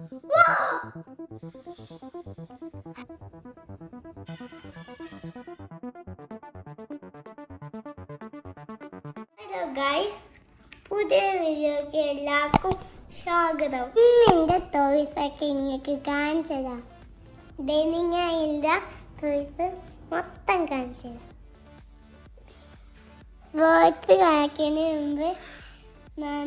Hello guys പുതിയ വീഡിയോക്ക് എല്ലാവർക്കും സ്വാഗതം. ഇന്നെന്റെ ടോയ്സൊക്കെ ഇങ്ങക്ക് കാണിച്ചതാ. ഡെനിങ്ങയില്ല ടോയ്സ് മൊത്തം കാണിച്ചതാ. വേർഡ് കാണിക്കുന്നതിന് മുമ്പ് ഞാൻ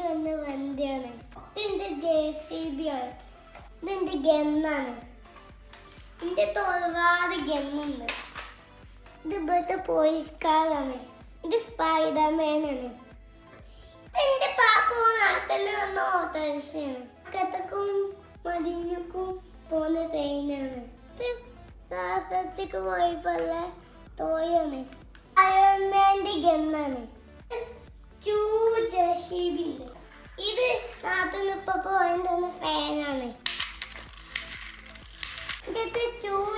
ഇതെന്റെ ജെ സി ബി ആണ്. ഇതെന്റെ ഗന്നാണ് എന്റെ ഒരുപാട് ഗമ്മുണ്ട് ഇത് ഇവിടുത്തെ പോലീസ് കാറാണ് ഇത് സ്പൈഡർമാനാണ് എന്റെ പാപ്പ നാട്ടിൽ വന്ന ഓട്ടോറിക്ഷയാണ്. കത്തക്കും മദീനക്കും പോകുന്ന ട്രെയിനാണ് ഇത് ശാസ്ത്രത്തേക്ക് പോയപ്പോള്ള തോയാണ് അയൺമാന്റെ ഗണ്ണാണ് ചൂ ജഷീബിണ്ട് ഇത് നാട്ടിൽ ഇപ്പൊ പോയത് ഫാനാണ്. ടൂ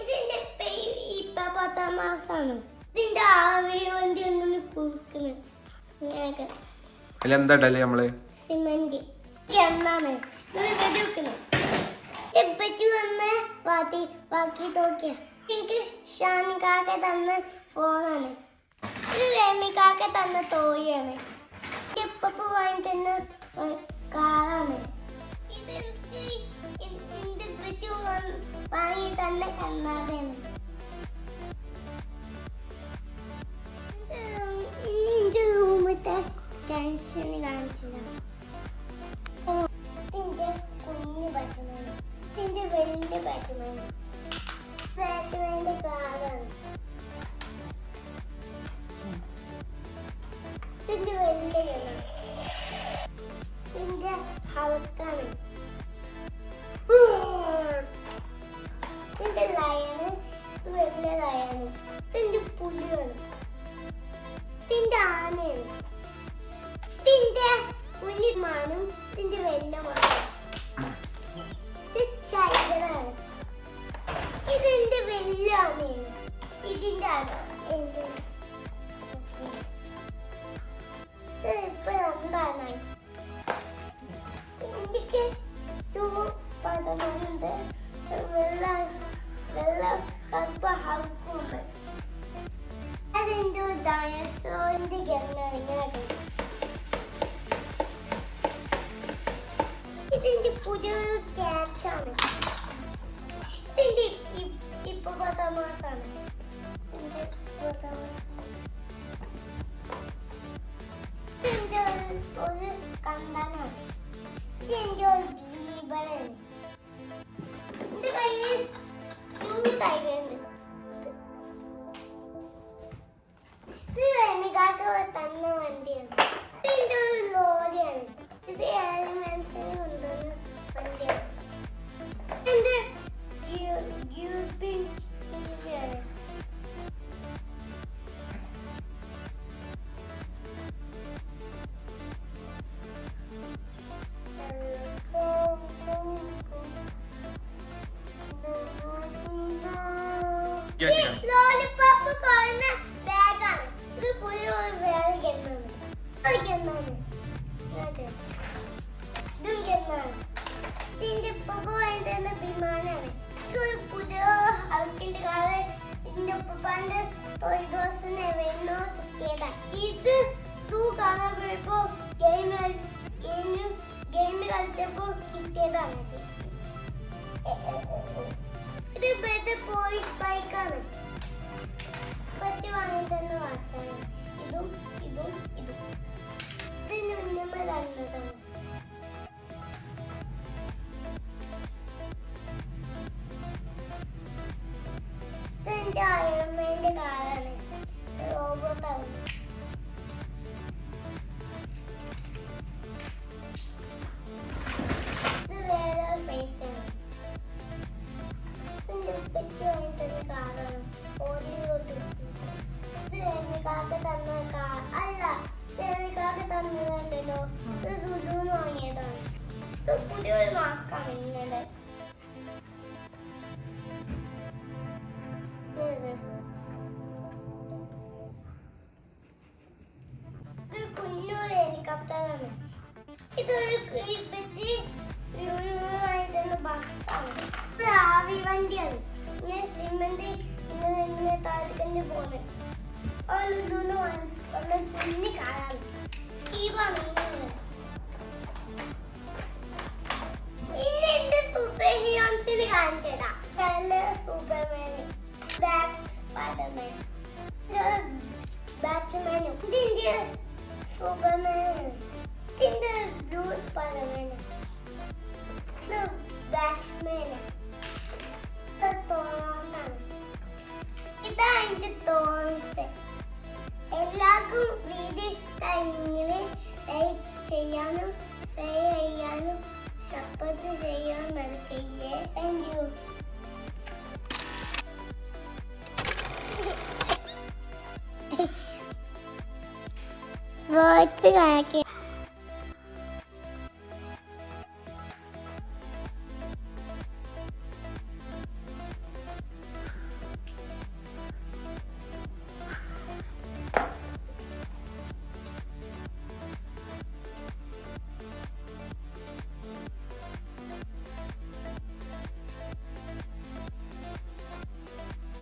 ഇതിന്റെ പേ- ഇപ്പൊ പത്താം മാസാണ്. ഇതിന്റെ ആവി വണ്ടി ഒന്നും പൂക്കുന്നത് ഇങ്ങനെയൊക്കെ. അതിലെന്താ ഇടൽ നമ്മൾ? സിമന്റ്. എന്നാണ് വന്ന് ബാക്കി ബാക്കി തോക്കിയ എനിക്ക് ഷാനിക്കാക്ക തന്ന ഫോണാണ്. ഇത് തന്ന തോയാണ് എപ്പോ വാങ്ങി തന്ന കാറാണ് എന്റെ വാങ്ങി തന്ന കണ്ണാടയാണ്. എന്റെ റൂമിലത്തെ ടെൻഷൻ കാണിച്ചതാണ് ഇതിന്റെ കുഞ്ഞു ബാറ്റ്മാൻ ഇതിന്റെ വലിയ ബാറ്റ്മാൻ എനിക്ക് ചൂ പടമുണ്ട് വെള്ള വെള്ള കറുപ്പ് ഹൽക്കുണ്ട് അതെന്തോ ഡയസോറിന്റെ ഗണ്ണാണ് വിമാനാണ് ഇതൊരു പുതിയ ഹൾക്കിന്റെ കാറ് ഇതിന്റെ ഉപ്പാന്റെ തൊഴിൽ ദിവസം വരുന്നോ കിട്ടിയതാ ഇത് തൂ കാണാൻ പോയപ്പോ ഗെയിം ഗെയിം കാക്ക തന്ന അല്ല ദേവി കാക്ക തന്നതല്ലോ ഒരു ദുരുന്ന് വാങ്ങിയതാണ് പുതിയൊരു മാസ്കാണ് ഇന്നലെ. കുഞ്ഞൊരു ഹെലികോപ്റ്ററാണ്. ഇതൊരു വെച്ച് ആവി വണ്ടിയാണ്. ഇങ്ങനെ സിമന്റ് ഇങ്ങനെ താഴത്തേക്ക് പോകുന്നത് അവരിതൊന്ന് വന്ന് കുഞ്ഞി കാണാൻ ഈവാണ് ഇങ്ങനെ ഇന്ന് എന്റെ സൂപ്പർ ഹീറോസിന് കാണിച്ചതാ സൂപ്പർമാൻ ബാക്ക് സ്പൈഡർമാൻ ബാറ്റ്മാനും ഇതിന്റെ സൂപ്പർമാൻ ഇതിന്റെ ബ്ലൂ സ്പൈഡർമാൻ ചെയ്യാനും പ്രേ ചെയ്യാനും സപ്പോർട്ട് ചെയ്യാൻ മറക്കല്ലേ താങ്ക് യു വോട്ട് കാണിക്കുക